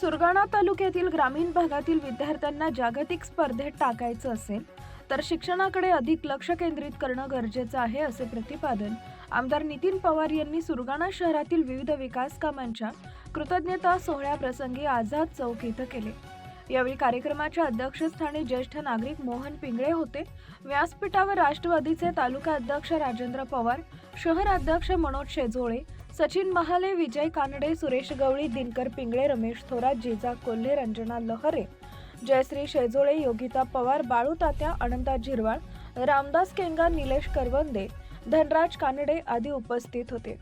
सुरगाणा तालुक्यातील ग्रामीण भागातील विद्यार्थ्यांना जागतिक स्पर्धेत टाकायचं असेल तर शिक्षणाकडे अधिक लक्ष केंद्रित करणं गरजेचं आहे असे प्रतिपादन आमदार नितीन पवार यांनी सुरगाणा शहरातील विविध विकास कामांच्या कृतज्ञता सोहळ्याप्रसंगी आझाद चौक इथं केले. यावेळी कार्यक्रमाच्या अध्यक्षस्थानी ज्येष्ठ नागरिक मोहन पिंगळे होते. व्यासपीठावर राष्ट्रवादीचे तालुका अध्यक्ष राजेंद्र पवार शहर अध्यक्ष मनोज शेजोळे सचिन महाले विजय कानडे सुरेश गवळी दिनकर पिंगळे रमेश थोरात जिजा कोल्हे रंजना लहरे जयश्री शेजोळे योगिता पवार बाळू तात्या अनंता झिरवाळ रामदास केंगा निलेश करवंदे धनराज कानडे आदी उपस्थित होते.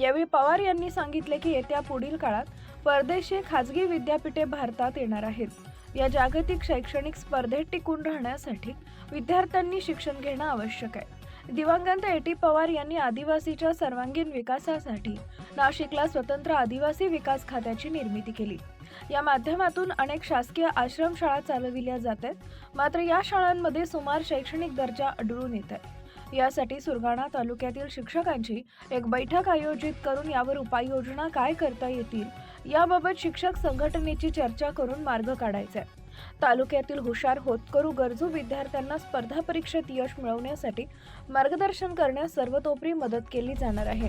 यावेळी पवार यांनी सांगितले की येत्या पुढील काळात परदेशी खाजगी विद्यापीठे भारतात येणार आहेत. या जागतिक शैक्षणिक स्पर्धेत टिकून राहण्यासाठी विद्यार्थ्यांनी शिक्षण घेणं आवश्यक आहे. दिवंगत ए. टी. पवार यांनी आदिवासीच्या सर्वांगीण विकासासाठी नाशिकला स्वतंत्र आदिवासी विकास खात्याची निर्मिती केली. या माध्यमातून अनेक शासकीय आश्रमशाळा चालविल्या जात आहेत. मात्र या शाळांमध्ये सुमार शैक्षणिक दर्जा आढळून येत आहे. यासाठी सुरगाणा तालुक्यातील शिक्षकांची एक बैठक आयोजित करून यावर उपाययोजना काय करता येतील याबाबत शिक्षक संघटनेची चर्चा करून मार्ग काढायचा आहे. तालुक्यातील हुशार होतकरू गरजू विद्यार्थ्यांना स्पर्धा परीक्षेत यश मिळवण्यासाठी मार्गदर्शन करण्यास सर्वतोपरी मदत केली जाणार आहे.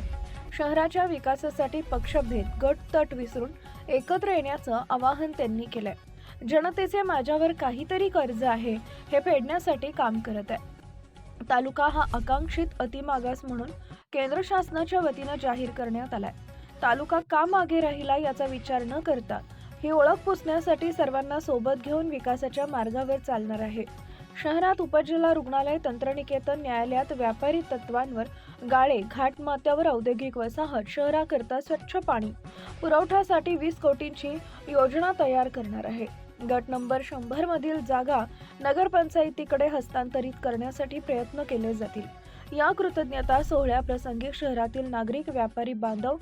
शहराच्या विकासासाठी पक्षभेद गट तट विसरून एकत्र येण्याचं आवाहन त्यांनी केलंय. जनतेचे माझ्यावर काहीतरी कर्ज आहे हे फेडण्यासाठी काम करत आहे. तालुका हा आकांक्षित अतिमागास म्हणून केंद्र शासनाच्या वतीनं जाहीर करण्यात आलाय. तालुका का मागे राहिला याचा विचार न करता ही ओळख पुसण्यासाठी सर्वांना सोबत घेऊन विकासाच्या मार्गावर चालणार आहे. शहरात उपजिल्हा रुग्णालय तंत्रनिकेतन न्यायालयात व्यापारी तत्वांवर गाळे घाटमात्यावर औद्योगिक वसाहत शहराकरता स्वच्छ पाणी पुरवठ्यासाठी वीस कोटींची योजना तयार करणार आहे. गट नंबर शंभर मधील जागा नगरपंचायतीकडे हस्तांतरित करण्यासाठी प्रयत्न केले जातील. या कृतज्ञता सोहळ्याप्रसंगी शहरातील नागरिक व्यापारी बांधव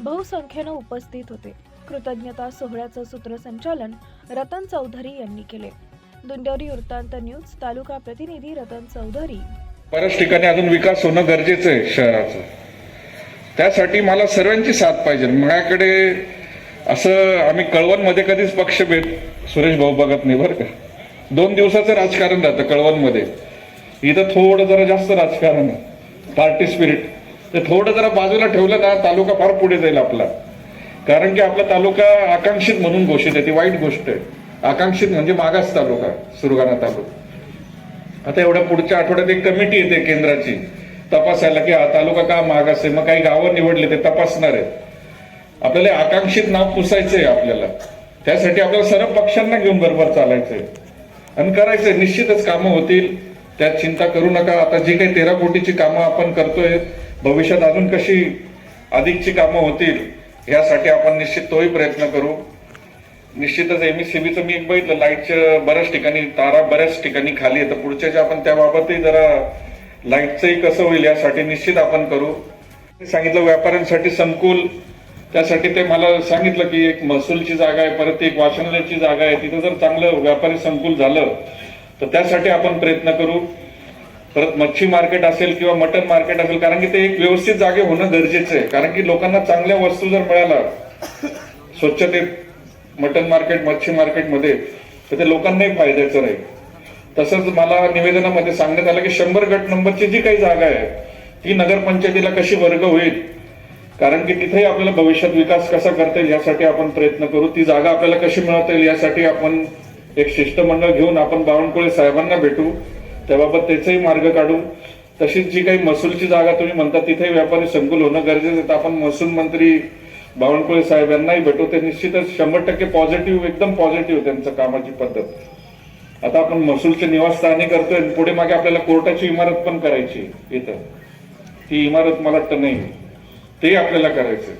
बहुसंख्येनं उपस्थित होते. कृतज्ञता सोहळ्याचं सूत्रसंचालन रतन चौधरी यांनी केले. दुंडोरी वृत्तांत न्यूज तालुका प्रतिनिधी रतन चौधरी. बऱ्याच ठिकाणी अजून विकास होणं गरजेचं आहे शहराचं. त्यासाठी मला सर्वांची साथ पाहिजे. माझ्याकडे असं आम्ही कळवणमध्ये कधीच पक्षभेद सुरेश भाऊ बघत नाही बरं का. दोन दिवसाचं राजकारण राहतं कळवणमध्ये. इथं थोडं जरा जास्त राजकारण आहे. Party spirit. ते थोडं जरा बाजूला ठेवलं ना तालुका फार पुढे जाईल आपला. कारण की आपला तालुका आकांक्षित म्हणून घोषित आहे ती वाईट गोष्ट आहे. आकांक्षित म्हणजे मागास तालुका सुरगाणा तालुका. आता एवढ्या पुढच्या आठवड्यात एक कमिटी येते केंद्राची तपासायला की हा तालुका का मागास आहे मग काही गावं निवडले ते तपासणार आहेत. आपल्याला आकांक्षित नाव पुसायचंय आपल्याला. त्यासाठी आपल्याला सर्व पक्षांना घेऊन बरोबर चालायचंय. आणि करायचंय निश्चितच कामं होतील. त्यात चिंता करू नका. आता जी काही तेरा कोटीची कामं आपण करतोय भविष्यात अजून कशी अधिकची कामं होतील यासाठी आपण निश्चित तोही प्रयत्न करू. निश्चितच एम एस सी बीचं मी एक बघितलं लाईटच्या बऱ्याच ठिकाणी तारा बऱ्याच ठिकाणी खाली येतं तर पुढच्या ज्या आपण त्याबाबतही जरा लाईटचंही कसं होईल यासाठी निश्चित आपण करू. सांगितलं व्यापाऱ्यांसाठी संकुल. त्यासाठी ते मला सांगितलं की एक महसूलची जागा आहे परत एक वाचनालयाची जागा आहे. तिथं जर चांगलं व्यापारी संकुल झालं तर त्यासाठी आपण प्रयत्न करू. परत मच्छी मार्केट असेल किंवा मटन मार्केट असेल कारण की ते एक व्यवस्थित जागे होणं गरजेचं आहे. कारण की लोकांना चांगल्या वस्तू जर मिळाल्या स्वच्छतेत मटन मार्केट मच्छी मार्केटमध्ये तर ते लोकांनाही फायद्याचं राहील. तसंच मला निवेदनामध्ये सांगण्यात आलं की शंभर गट नंबरची जी काही जागा आहे ती नगरपंचायतीला कशी वर्ग होईल कारण की तिथेही आपल्याला भविष्यात विकास कसा करता येईल यासाठी आपण प्रयत्न करू. ती जागा आपल्याला कशी मिळवता येईल यासाठी आपण एक शिष्टमंडळ घेऊन आपण बावनकुळे साहेबांना भेटू. त्याबाबत त्याचाही मार्ग काढू तशीच जी काही महसूलची जागा तुम्ही म्हणता तिथे व्यापारी संकुल होणं गरजेचं आहे. तर आपण महसूल मंत्री बावनकुळे साहेब यांनाही भेटू. ते निश्चितच शंभर टक्के पॉझिटिव्ह एकदम पॉझिटिव्ह त्यांचं कामाची पद्धत. आता आपण महसूलचे निवासस्थानी करतोय. आणि पुढे मागे आपल्याला कोर्टाची इमारत पण करायची इथं. ती इमारत मला वाटतं नाही. ते आपल्याला करायचं